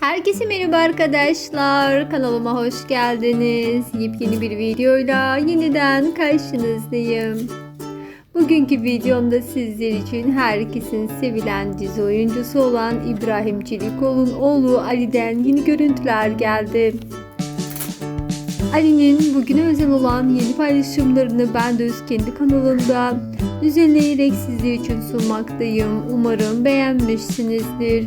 Herkese merhaba arkadaşlar. Kanalıma hoş geldiniz. Yepyeni bir videoyla yeniden karşınızdayım. Bugünkü videomda sizler için herkesin sevilen dizi oyuncusu olan İbrahim Çelikoğlu'nun oğlu Ali'den yeni görüntüler geldi. Ali'nin bugüne özel olan yeni paylaşımlarını ben de öz kendi kanalımda düzenleyerek sizler için sunmaktayım. Umarım beğenmişsinizdir.